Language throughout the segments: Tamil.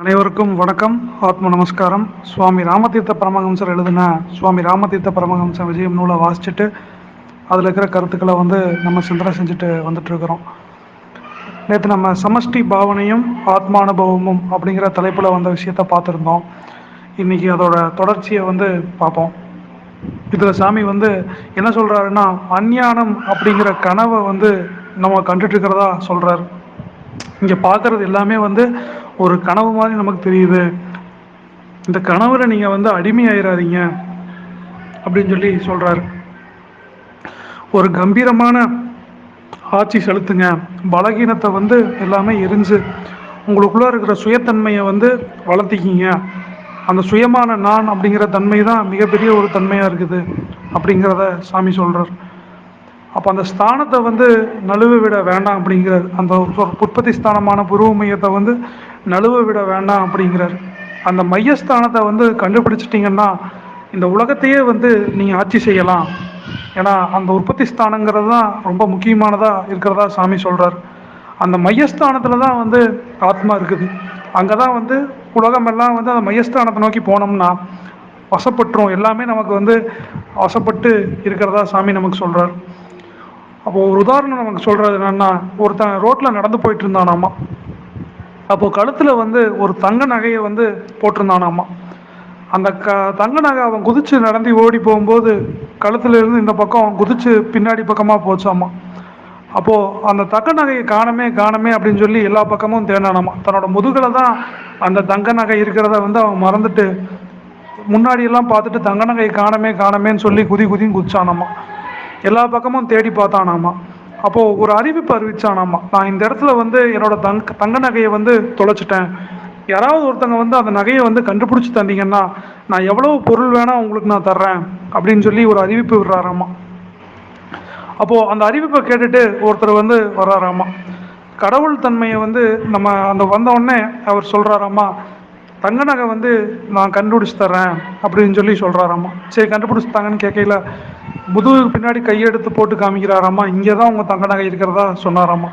அனைவருக்கும் வணக்கம். ஆத்ம நமஸ்காரம். சுவாமி ராமதீர்த்த பரமஹம்சர் எழுதின சுவாமி ராமதீர்த்த பரமஹம்ச விஜயம் நூலை வாசிச்சுட்டு அதில் இருக்கிற கருத்துக்களை வந்து நம்ம சிந்தனை செஞ்சுட்டு வந்துட்டுருக்கிறோம். நேற்று நம்ம சமஷ்டி பாவனையும் ஆத்மானுபவமும் அப்படிங்கிற தலைப்பில் வந்த விஷயத்த பார்த்துருந்தோம். இன்றைக்கி அதோட தொடர்ச்சியை வந்து பார்ப்போம். இதில் சாமி வந்து என்ன சொல்கிறாருன்னா அஞ்ஞானம் அப்படிங்கிற கனவை வந்து நம்ம கண்டுட்டு இருக்கிறதா சொல்கிறார் இங்கே பார்க்குறது எல்லாமே வந்து ஒரு கனவு மாதிரி நமக்கு தெரியுது. இந்த கனவுல நீங்கள் வந்து அடிமையாயிராதீங்க அப்படின்னு சொல்லி சொல்கிறாரு ஒரு கம்பீரமான ஆட்சி செலுத்துங்க. பலகீனத்தை வந்து எல்லாமே எரிஞ்சு உங்களுக்குள்ளே இருக்கிற சுயத்தன்மையை வந்து வளர்த்திக்கிங்க. அந்த சுயமான நான் அப்படிங்கிற தன்மை தான் மிகப்பெரிய ஒரு தன்மையாக இருக்குது அப்படிங்கிறத சாமி சொல்கிறார் அப்போ அந்த ஸ்தானத்தை வந்து நழுவ விட வேண்டாம் அப்படிங்கிறார் அந்த உற்பத்தி ஸ்தானமான புருவ மையத்தை வந்து நழுவ விட வேண்டாம் அப்படிங்கிறார். அந்த மையஸ்தானத்தை வந்து கண்டுபிடிச்சிட்டிங்கன்னா இந்த உலகத்தையே வந்து நீங்கள் ஆட்சி செய்யலாம். ஏன்னா அந்த உற்பத்தி ஸ்தானங்கிறது தான் ரொம்ப முக்கியமானதாக இருக்கிறதா சாமி சொல்கிறார் அந்த மையஸ்தானத்தில் தான் வந்து ஆத்மா இருக்குது. அங்கே தான் வந்து உலகமெல்லாம் வந்து அந்த மையஸ்தானத்தை நோக்கி போனோம்னா வசப்பட்டுரும் எல்லாமே நமக்கு வந்து வசப்பட்டு இருக்கிறதா சாமி நமக்கு சொல்கிறார் அப்போது ஒரு உதாரணம் நமக்கு சொல்கிறது என்னென்னா ஒருத்தன் ரோட்டில் நடந்து போயிட்டு இருந்தானாமா? அப்போது கழுத்தில் வந்து ஒரு தங்க நகையை வந்து போட்டிருந்தானாமா. அந்த க தங்க நகை அவன் குதித்து நடந்து ஓடி போகும்போது கழுத்துலேருந்து இந்த பக்கம் குதித்து பின்னாடி பக்கமாக போச்சாமா. அப்போது அந்த தங்க நகையை காணமே காணமே அப்படின்னு சொல்லி எல்லா பக்கமும் தேடானாமா தன்னோட முதுகில் தான் அந்த தங்க நகை இருக்கிறத வந்து அவன் மறந்துட்டு முன்னாடியெல்லாம் பார்த்துட்டு தங்க நகையை காணமே காணமேன்னு சொல்லி குதி குதியும் குதிச்சானாமா. எல்லா பக்கமும் தேடி பார்த்தானாமா. அப்போது ஒரு அறிவிப்பு அறிவிச்சானாமா? நான் இந்த இடத்துல வந்து என்னோட தங் தங்க நகையை வந்து தொலைச்சிட்டேன். யாராவது ஒருத்தங்க வந்து அந்த நகையை வந்து கண்டுபிடிச்சி தந்தீங்கன்னா நான் எவ்வளோ பொருள் வேணால் உங்களுக்கு நான் தர்றேன் அப்படின்னு சொல்லி ஒரு அறிவிப்பு விடுறாராமா? அப்போது அந்த அறிவிப்பை கேட்டுட்டு ஒருத்தர் வந்து வர்றாராமா? கடவுள் தன்மையை வந்து நம்ம அந்த வந்தவுடனே அவர் சொல்கிறாராம்மா தங்க நகை வந்து நான் கண்டுபிடிச்சி தர்றேன் அப்படின்னு சொல்லி சொல்கிறாராம்மா சரி கண்டுபிடிச்சிட்டாங்கன்னு கேட்கல முதுகுக்கு பின்னாடி கையெடுத்து போட்டு காமிக்கிறாராம்மா இங்கே தான் உங்கள் தங்க நகை இருக்கிறதா சொன்னாராம்மா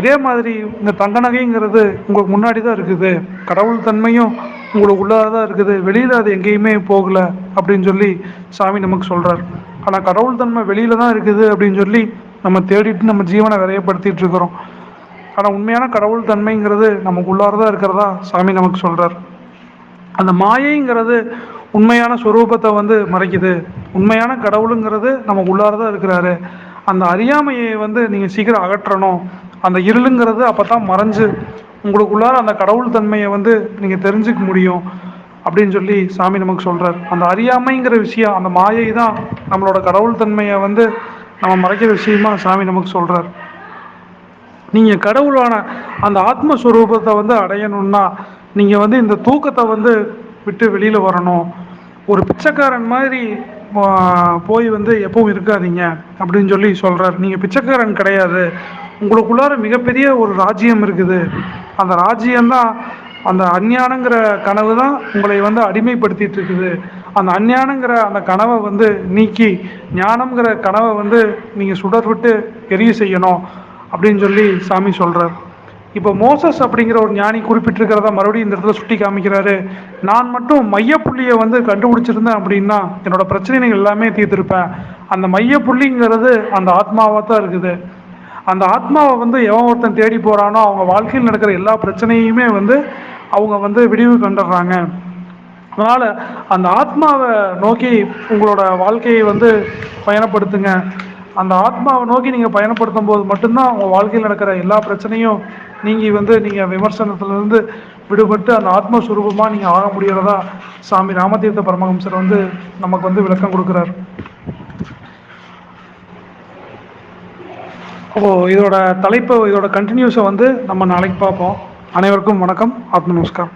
இதே மாதிரி இந்த தங்க நகைங்கிறது உங்களுக்கு முன்னாடி தான் இருக்குது. கடவுள் தன்மையும் உங்களுக்கு உள்ளதாக தான் இருக்குது. வெளியில் அது எங்கேயுமே போகலை அப்படின்னு சொல்லி சாமி நமக்கு சொல்கிறார் ஆனால் கடவுள் தன்மை வெளியில் தான் இருக்குது அப்படின்னு சொல்லி நம்ம தேடிட்டு நம்ம ஜீவனை விரையப்படுத்திட்டு இருக்கிறோம். ஆனால் உண்மையான கடவுள் தன்மைங்கிறது நமக்கு உள்ளார தான் இருக்கிறதா சாமி நமக்கு சொல்கிறார் அந்த மாயைங்கிறது உண்மையான ஸ்வரூபத்தை வந்து மறைக்குது. உண்மையான கடவுளுங்கிறது நமக்கு உள்ளார தான் இருக்கிறாரு. அந்த அறியாமையை வந்து நீங்கள் சீக்கிரம் அகற்றணும். அந்த இருளுங்கிறது அப்போ தான் மறைஞ்சு உங்களுக்குள்ளார அந்த கடவுள் தன்மையை வந்து நீங்கள் தெரிஞ்சுக்க முடியும் அப்படின்னு சொல்லி சாமி நமக்கு சொல்கிறார் அந்த அறியாமைங்கிற விஷயம் அந்த மாயை தான் நம்மளோட கடவுள் தன்மையை வந்து நம்ம மறைக்கிற விஷயமா சாமி நமக்கு சொல்கிறார் நீங்கள் கடவுளான அந்த ஆத்மஸ்வரூபத்தை வந்து அடையணும்னா நீங்கள் வந்து இந்த தூக்கத்தை வந்து விட்டு வெளியில் வரணும். ஒரு பிச்சைக்காரன் மாதிரி போய் வந்து எப்பவும் இருக்காதீங்க அப்படின்னு சொல்லி சொல்கிறார் நீங்கள் பிச்சைக்காரன் கிடையாது. உங்களுக்குள்ளார மிகப்பெரிய ஒரு ராஜ்யம் இருக்குது. அந்த ராஜ்யம்தான் அந்த அஞ்ஞானங்கிற கனவு தான் உங்களை வந்து அடிமைப்படுத்திட்டு இருக்குது. அந்த அஞ்ஞானங்கிற அந்த கனவை வந்து நீக்கி ஞானம்ங்கிற கனவை வந்து நீங்கள் சுடர் விட்டு எரிய செய்யணும். அப்படின்னு சொல்லி சாமி சொல்கிறார் இப்போ மோசஸ் அப்படிங்கிற ஒரு ஞானி குறிப்பிட்டிருக்கிறத மறுபடியும் இந்த இடத்துல சுட்டி காமிக்கிறாரு. நான் மட்டும் மையப்புள்ளியை வந்து கண்டுபிடிச்சிருந்தேன் அப்படின்னா என்னோட பிரச்சனைகள் எல்லாமே தீர்த்திருப்பேன். அந்த மையப்புள்ளிங்கிறது அந்த ஆத்மாவாக தான் இருக்குது. அந்த ஆத்மாவை வந்து எவன் ஒருத்தன் தேடி போகிறானோ அவங்க வாழ்க்கையில் நடக்கிற எல்லா பிரச்சனையுமே வந்து அவங்க வந்து விடிவு கண்டுடுறாங்க. அதனால் அந்த ஆத்மாவை நோக்கி உங்களோட வாழ்க்கையை வந்து பயணப்படுத்துங்க. அந்த ஆத்மாவை நோக்கி நீங்கள் பயணப்படுத்தும் போது மட்டும்தான் உங்கள் வாழ்க்கையில் நடக்கிற எல்லா பிரச்சனையும் நீங்கள் வந்து நீங்கள் விமர்சனத்துலேருந்து விடுபட்டு அந்த ஆத்மஸ்வரூபமாக நீங்கள் ஆக முடிகிறதா சாமி ராமதீர்த்த பரமஹம்சர் வந்து நமக்கு வந்து விளக்கம் கொடுக்குறார். ஓ இதோட தலைப்பு இதோட கண்டினியூஸை வந்து நம்ம நாளைக்கு பார்ப்போம். அனைவருக்கும் வணக்கம். ஆத்ம நமஸ்காரம்.